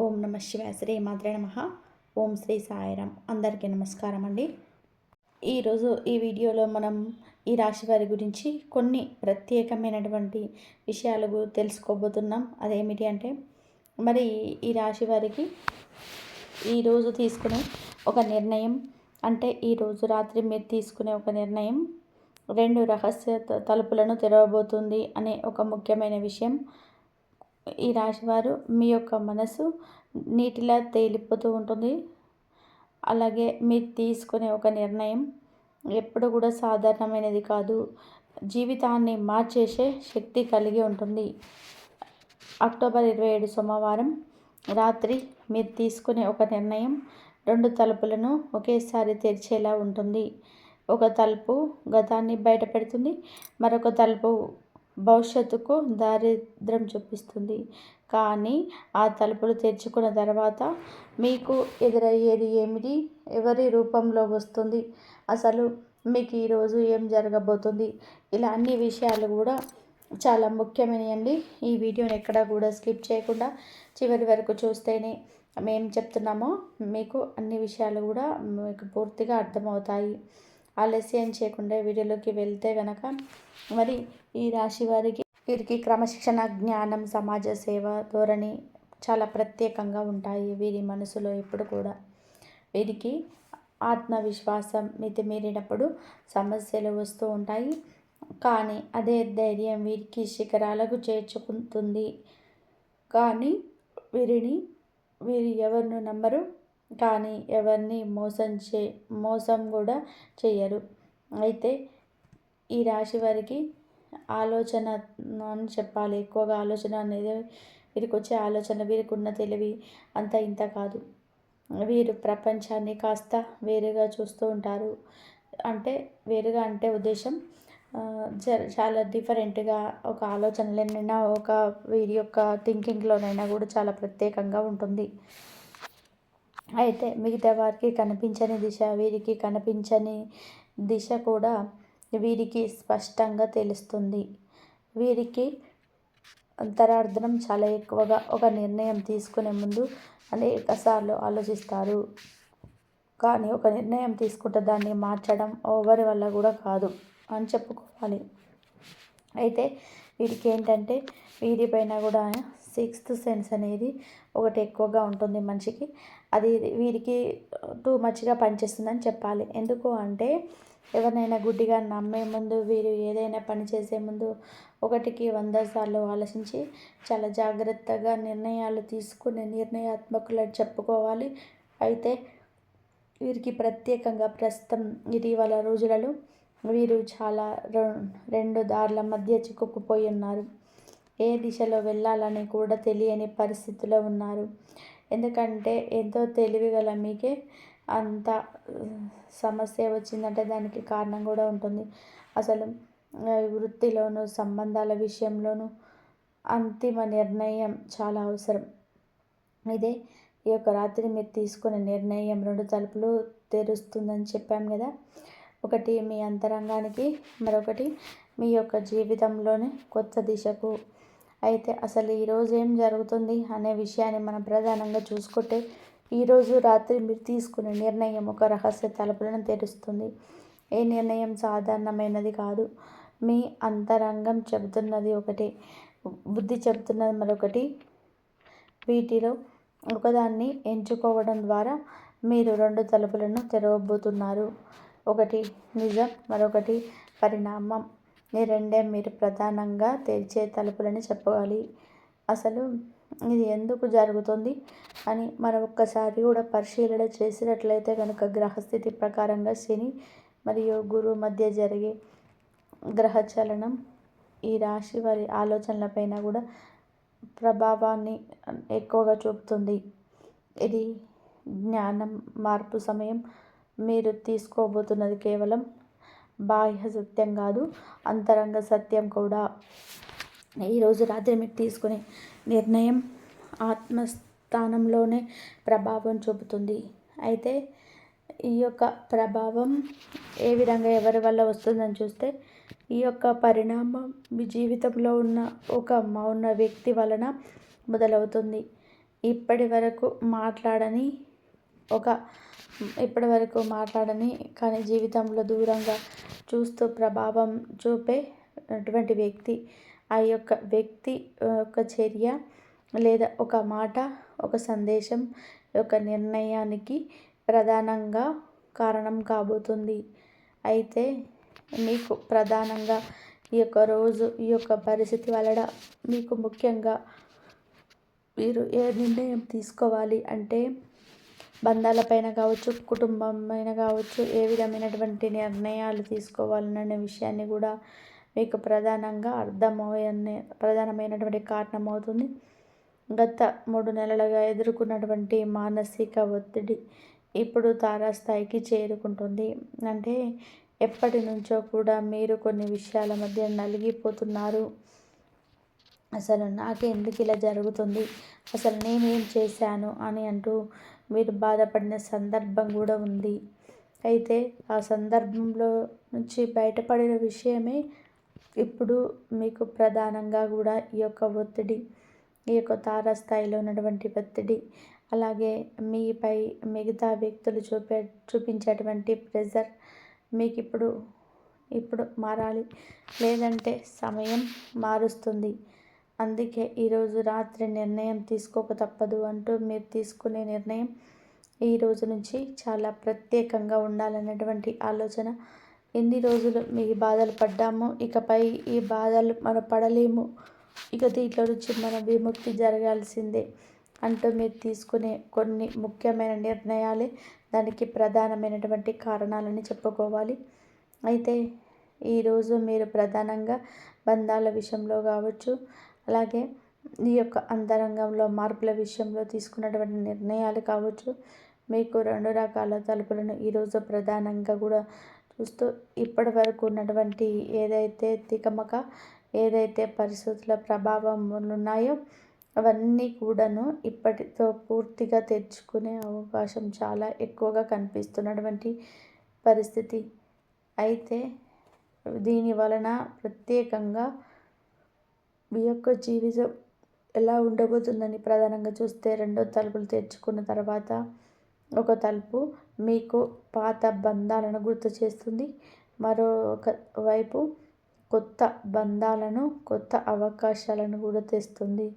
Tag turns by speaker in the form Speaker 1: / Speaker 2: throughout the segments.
Speaker 1: ఓం నమ శివాయ శ్రీ మాత్రే నమ ఓం శ్రీ సాయిరామ్ అందరికీ నమస్కారం అండి ఈరోజు ఈ వీడియోలో మనం ఈ రాశి వారి గురించి కొన్ని ప్రత్యేకమైనటువంటి విషయాలు తెలుసుకోబోతున్నాం అదేమిటి అంటే మరి ఈ రాశి వారికి ఈరోజు తీసుకునే ఒక నిర్ణయం అంటే ఈరోజు రాత్రి మీరు తీసుకునే ఒక నిర్ణయం రెండు రహస్య తలుపులను తెరవబోతుంది అనే ఒక ముఖ్యమైన విషయం ఈ రాశివారు మీ యొక్క మనసు నీటిలా తేలిపోతూ ఉంటుంది అలాగే మీరు తీసుకునే ఒక నిర్ణయం ఎప్పుడు కూడా సాధారణమైనది కాదు జీవితాన్ని మార్చేసే శక్తి కలిగి ఉంటుంది అక్టోబర్ ఇరవై ఏడు సోమవారం రాత్రి మీరు తీసుకునే ఒక నిర్ణయం రెండు తలుపులను ఒకేసారి తెరిచేలా ఉంటుంది ఒక తలుపు గతాన్ని బయటపెడుతుంది మరొక తలుపు భవిష్యత్తుకు దారిద్ర్యం చూపిస్తుంది కానీ ఆ తలుపులు తెరుచుకున్న తర్వాత మీకు ఎదురయ్యేది ఏమిటి ఎవరి రూపంలో వస్తుంది అసలు మీకు ఈరోజు ఏం జరగబోతుంది ఇలా అన్ని విషయాలు కూడా చాలా ముఖ్యమైనవి ఈ వీడియోని ఎక్కడ కూడా స్కిప్ చేయకుండా చివరి వరకు చూస్తేనే మేము చెప్తున్నామో మీకు అన్ని విషయాలు కూడా మీకు పూర్తిగా అర్థమవుతాయి ఆలస్యం చేయకుండా వీడియోలోకి వెళ్తే కనుక మరి ఈ రాశి వారికి వీరికి క్రమశిక్షణ జ్ఞానం సమాజ సేవ ధోరణి చాలా ప్రత్యేకంగా ఉంటాయి వీరి మనసులో ఎప్పుడు కూడా వీరికి ఆత్మవిశ్వాసం మితిమీరినప్పుడు సమస్యలు వస్తూ ఉంటాయి కానీ అదే ధైర్యం వీరికి శిఖరాలకు చేర్చుకుంటుంది కానీ వీరిని వీరు ఎవరిను నమ్మరు కానీ ఎవరిని మోసం చే మోసం కూడా చేయరు అయితే ఈ రాశి వారికి ఆలోచన అని చెప్పాలి ఎక్కువగా ఆలోచన అనేది వీరికి వచ్చే ఆలోచన వీరికి ఉన్న తెలివి అంత ఇంత కాదు వీరు ప్రపంచాన్ని కాస్త వేరుగా చూస్తూ ఉంటారు అంటే వేరుగా అంటే ఉద్దేశం చాలా డిఫరెంట్గా ఒక ఆలోచనలైనా ఒక వీరి యొక్క థింకింగ్లోనైనా కూడా చాలా ప్రత్యేకంగా ఉంటుంది అయితే మిగతా వారికి కనిపించని దిశ వీరికి కనిపించని దిశ కూడా వీరికి స్పష్టంగా తెలుస్తుంది వీరికి అంతరార్థం చాలా ఎక్కువగా ఒక నిర్ణయం తీసుకునే ముందు అనేక సార్లు ఆలోచిస్తారు కానీ ఒక నిర్ణయం తీసుకుంటే దాన్ని మార్చడం ఎవరి వల్ల కూడా కాదు అని చెప్పుకోవాలి అయితే వీరికి ఏంటంటే వీరిపైన కూడా సిక్స్త్ సెన్స్ అనేది ఒకటి ఎక్కువగా ఉంటుంది మనిషికి అది వీరికి టూ మచ్గా పనిచేస్తుందని చెప్పాలి ఎందుకు అంటే ఎవరినైనా గుడ్డిగా నమ్మే ముందు వీరు ఏదైనా పని చేసే ముందు ఒకటికి వంద సార్లు ఆలోచించి చాలా జాగ్రత్తగా నిర్ణయాలు తీసుకునే నిర్ణయాత్మకులను చెప్పుకోవాలి అయితే వీరికి ప్రత్యేకంగా ప్రస్తుతం ఇటీవల రోజులలో వీరు చాలా రెండు దారుల మధ్య చిక్కుకుపోయి ఉన్నారు ఏ దిశలో వెళ్ళాలని కూడా తెలియని పరిస్థితిలో ఉన్నారు ఎందుకంటే ఎంతో తెలివి గల మీకే అంత సమస్య వచ్చిందంటే దానికి కారణం కూడా ఉంటుంది అసలు వృత్తిలోనూ సంబంధాల విషయంలోనూ అంతిమ నిర్ణయం చాలా అవసరం ఇదే ఈ యొక్క రాత్రి మీరు తీసుకునే నిర్ణయం రెండు తలుపులు తెరుస్తుందని చెప్పాం కదా ఒకటి మీ అంతరంగానికి మరొకటి మీ యొక్క జీవితంలోనే కొత్త దిశకు అయితే అసలు ఈరోజు ఏం జరుగుతుంది అనే విషయాన్ని మనం ప్రధానంగా చూసుకుంటే ఈరోజు రాత్రి మీరు తీసుకునే నిర్ణయం ఒక రహస్య తలుపులను తెరుస్తుంది ఏ నిర్ణయం సాధారణమైనది కాదు మీ అంతరంగం చెబుతున్నది ఒకటి బుద్ధి చెబుతున్నది మరొకటి వీటిలో ఒకదాన్ని ఎంచుకోవడం ద్వారా మీరు రెండు తలుపులను తెరవబోతున్నారు ఒకటి నిజం మరొకటి పరిణామం ఈ రెండే మీరు ప్రధానంగా తెరిచే తలుపులని చెప్పాలి అసలు ఇది ఎందుకు జరుగుతుంది అని మనం ఒక్కసారి కూడా పరిశీలన చేసినట్లయితే కనుక గ్రహస్థితి ప్రకారంగా శని మరియు గురు మధ్య జరిగే గ్రహచలనం ఈ రాశి వారి ఆలోచనలపైన కూడా ప్రభావాన్ని ఎక్కువగా చూపుతుంది ఇది జ్ఞానం మార్పు సమయం మీరు తీసుకోబోతున్నది కేవలం బాహ్య సత్యం కాదు అంతరంగ సత్యం కూడా ఈరోజు రాత్రి మీరు తీసుకునే నిర్ణయం ఆత్మస్థానంలోనే ప్రభావం చూపుతుంది అయితే ఈ యొక్క ప్రభావం ఏ విధంగా ఎవరి వల్ల వస్తుందని చూస్తే ఈ యొక్క పరిణామం మీ జీవితంలో ఉన్న ఒక మౌన వ్యక్తి వలన మొదలవుతుంది ఇప్పటి వరకు మాట్లాడని ఒక ఇప్పటి వరకు మాట్లాడని కానీ జీవితంలో దూరంగా చూస్తూ ప్రభావం చూపే అటువంటి వ్యక్తి ఆ యొక్క వ్యక్తి యొక్క చర్య లేదా ఒక మాట ఒక సందేశం యొక్క నిర్ణయానికి ప్రధానంగా కారణం కాబోతుంది అయితే మీకు ప్రధానంగా ఈ యొక్క రోజు ఈ యొక్క పరిస్థితి వలన మీకు ముఖ్యంగా మీరు ఏ నిర్ణయం తీసుకోవాలి అంటే బంధాలపైన కావచ్చు కుటుంబం పైన కావచ్చు ఏ విధమైనటువంటి నిర్ణయాలు తీసుకోవాలనే విషయాన్ని కూడా మీకు ప్రధానంగా అర్థమయ్యే ప్రధానమైనటువంటి కారణం అవుతుంది గత మూడు నెలలుగా ఎదుర్కొన్నటువంటి మానసిక ఒత్తిడి ఇప్పుడు తారాస్థాయికి చేరుకుంటుంది అంటే ఎప్పటి నుంచో కూడా మీరు కొన్ని విషయాల మధ్య నలిగిపోతున్నారు అసలు నాకెందుకు ఇలా జరుగుతుంది అసలు నేనేం చేశాను అని అంటూ మీరు బాధపడిన సందర్భం కూడా ఉంది అయితే ఆ సందర్భంలో నుంచి బయటపడిన విషయమే ఇప్పుడు మీకు ప్రధానంగా కూడా ఈ యొక్క ఒత్తిడి ఈ యొక్క తారాస్థాయిలో ఉన్నటువంటి ఒత్తిడి అలాగే మీపై మిగతా వ్యక్తులు చూపే చూపించేటువంటి ప్రెజర్ మీకు ఇప్పుడు ఇప్పుడు మారాలి లేదంటే సమయం మారుస్తుంది అందుకే ఈరోజు రాత్రి నిర్ణయం తీసుకోక తప్పదు అంటూ మీరు తీసుకునే నిర్ణయం ఈ రోజు నుంచి చాలా ప్రత్యేకంగా ఉండాలన్నటువంటి ఆలోచన ఎన్ని రోజులు మీ బాధలు పడ్డాము ఇకపై ఈ బాధలు మనం పడలేము ఇక దీంట్లో నుంచి మన విముక్తి జరగాల్సిందే అంటూ మీరు తీసుకునే కొన్ని ముఖ్యమైన నిర్ణయాలే దానికి ప్రధానమైనటువంటి కారణాలని చెప్పుకోవాలి అయితే ఈరోజు మీరు ప్రధానంగా బంధాల విషయంలో కావచ్చు అలాగే ఈ యొక్క అంతరంగంలో మార్పుల విషయంలో తీసుకున్నటువంటి నిర్ణయాలు కావచ్చు మీకు రెండు రకాల తలుపులను ఈరోజు ప్రధానంగా కూడా చూస్తూ ఇప్పటి వరకు ఉన్నటువంటి ఏదైతే తికమక ఏదైతే పరిస్థితుల ప్రభావములు ఉన్నాయో అవన్నీ కూడాను ఇప్పటితో పూర్తిగా తెచ్చుకునే అవకాశం చాలా ఎక్కువగా కనిపిస్తున్నటువంటి పరిస్థితి అయితే దీని వలన ప్రత్యేకంగా మీ యొక్క జీవితం ఎలా ఉండబోతుందని ప్రధానంగా చూస్తే రెండో తలుపులు తెచ్చుకున్న తర్వాత ఒక తలుపు మీకు పాత బంధాలను గుర్తు చేస్తుంది మరొక వైపు కొత్త బంధాలను కొత్త అవకాశాలను కూడా తెస్తుంది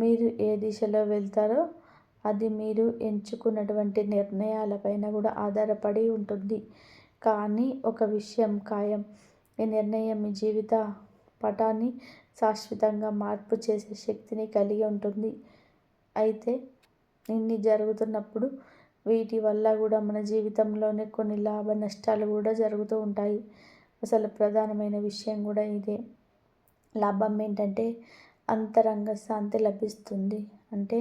Speaker 1: మీరు ఏ దిశలో వెళ్తారో అది మీరు ఎంచుకున్నటువంటి నిర్ణయాలపైన కూడా ఆధారపడి ఉంటుంది కానీ ఒక విషయం ఖాయం ఈ నిర్ణయం మీ జీవిత పటాన్ని శాశ్వతంగా మార్పు చేసే శక్తిని కలిగి ఉంటుంది అయితే ఇన్ని జరుగుతున్నప్పుడు వీటి వల్ల కూడా మన జీవితంలోనే కొన్ని లాభ నష్టాలు కూడా జరుగుతూ ఉంటాయి అసలు ప్రధానమైన విషయం కూడా ఇదే లాభం ఏంటంటే అంతరంగ శాంతి లభిస్తుంది అంటే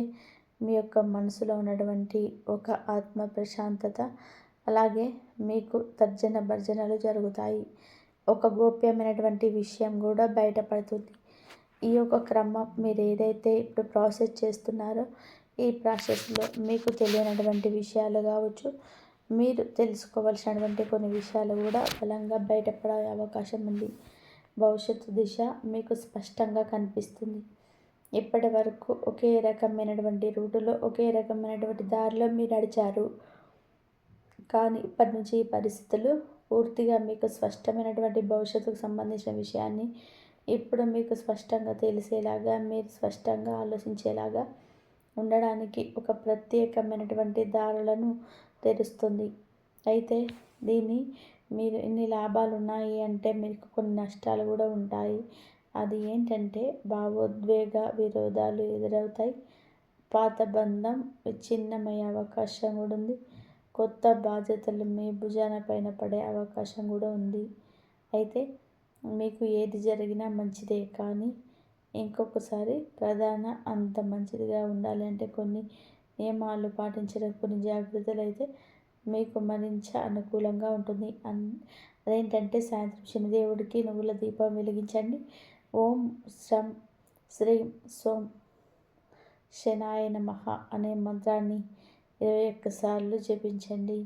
Speaker 1: మీ యొక్క మనసులో ఉన్నటువంటి ఒక ఆత్మ ప్రశాంతత అలాగే మీకు తర్జన భర్జనలు జరుగుతాయి ఒక గోప్యమైనటువంటి విషయం కూడా బయటపడుతుంది ఈ యొక్క క్రమం మీరు ఏదైతే ఇప్పుడు ప్రాసెస్ చేస్తున్నారో ఈ ప్రాసెస్లో మీకు తెలియనటువంటి విషయాలు కావచ్చు మీరు తెలుసుకోవాల్సినటువంటి కొన్ని విషయాలు కూడా బలంగా బయటపడే అవకాశం ఉంది భవిష్యత్తు దిశ మీకు స్పష్టంగా కనిపిస్తుంది ఇప్పటి వరకు ఒకే రకమైనటువంటి రూటులో ఒకే రకమైనటువంటి దారిలో మీరు నడిచారు కానీ ఇప్పటి నుంచి ఈ పరిస్థితులు పూర్తిగా మీకు స్పష్టమైనటువంటి భవిష్యత్తుకు సంబంధించిన విషయాన్ని ఇప్పుడు మీకు స్పష్టంగా తెలిసేలాగా మీరు స్పష్టంగా ఆలోచించేలాగా ఉండడానికి ఒక ప్రత్యేకమైనటువంటి దారులను తెరుస్తుంది అయితే దీన్ని మీరు ఇన్ని లాభాలు ఉన్నాయి అంటే మీకు కొన్ని నష్టాలు కూడా ఉంటాయి అది ఏంటంటే భావోద్వేగ విరోధాలు ఎదురవుతాయి పాత బంధం విచ్ఛిన్నమయ్యే అవకాశం కూడా ఉంది కొత్త బాధ్యతలు మీ భుజాన పైన పడే అవకాశం కూడా ఉంది అయితే మీకు ఏది జరిగినా మంచిదే కానీ ఇంకొకసారి ప్రధాన అంత మంచిదిగా ఉండాలి అంటే కొన్ని నియమాలు పాటించడం కొన్ని జాగ్రత్తలు అయితే మీకు మరింత అనుకూలంగా ఉంటుంది అదేంటంటే సాయంత్రం శనిదేవుడికి నువ్వుల దీపం వెలిగించండి ఓం శ్రం శ్రీం సోం శనాయ నమ అనే మంత్రాన్ని ఇరవై ఒక్కసార్లు జపించండి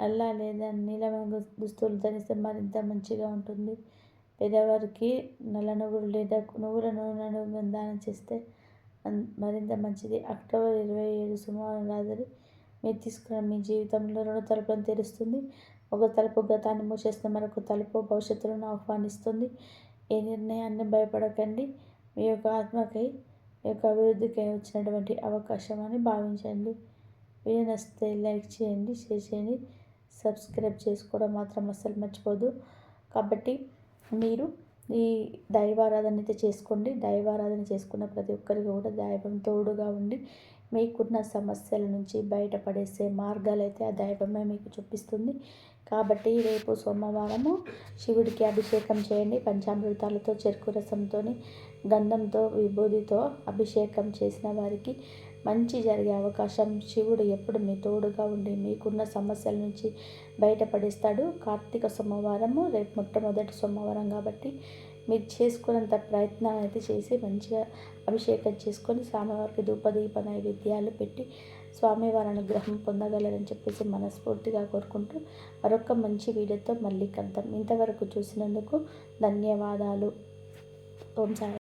Speaker 1: నల్ల లేదా నీలం దుస్తులు ధరిస్తే మరింత మంచిగా ఉంటుంది పేదవారికి నల్ల నువ్వులు లేదా నువ్వుల నూనెను దానం చేస్తే మరింత మంచిది అక్టోబర్ ఇరవై ఏడు సోమవారం రాత్రి మీరు తీసుకున్న మీ జీవితంలో రెండు తలుపులను తెరుస్తుంది ఒక తలుపు గతాన్ని మూసేస్తే మరొక తలుపు భవిష్యత్తులను ఆహ్వానిస్తుంది ఏ నిర్ణయాన్ని భయపడకండి మీ యొక్క ఆత్మకై మీ యొక్క అభివృద్ధికై వచ్చినటువంటి అవకాశం అని భావించండి వీడియో నచ్చితే లైక్ చేయండి షేర్ చేయండి సబ్స్క్రైబ్ చేసుకోవడం మాత్రం అస్సలు మర్చిపోదు కాబట్టి మీరు ఈ దైవారాధన అయితే చేసుకోండి దైవారాధన చేసుకున్న ప్రతి ఒక్కరికి కూడా దైవం తోడుగా ఉండి మీకున్న సమస్యల నుంచి బయటపడేసే మార్గాలు అయితే ఆ దైవమే మీకు చూపిస్తుంది కాబట్టి రేపు సోమవారము శివుడికి అభిషేకం చేయండి పంచామృతాలతో చెరుకు రసంతో గంధంతో విభూదితో అభిషేకం చేసిన వారికి మంచి జరిగే అవకాశం శివుడు ఎప్పుడు మీ తోడుగా ఉండి మీకున్న సమస్యల నుంచి బయటపడిస్తాడు కార్తీక సోమవారము రేపు మొట్టమొదటి సోమవారం కాబట్టి మీరు చేసుకున్నంత ప్రయత్నం అయితే చేసి మంచిగా అభిషేకం చేసుకొని స్వామివారికి ధూపదీప నైవేద్యాలు పెట్టి స్వామివారి అనుగ్రహం పొందగలరని చెప్పేసి మనస్ఫూర్తిగా కోరుకుంటూ మరొక మంచి వీడియోతో మళ్ళీ కలుద్దాం ఇంతవరకు చూసినందుకు ధన్యవాదాలు ఓం సాయి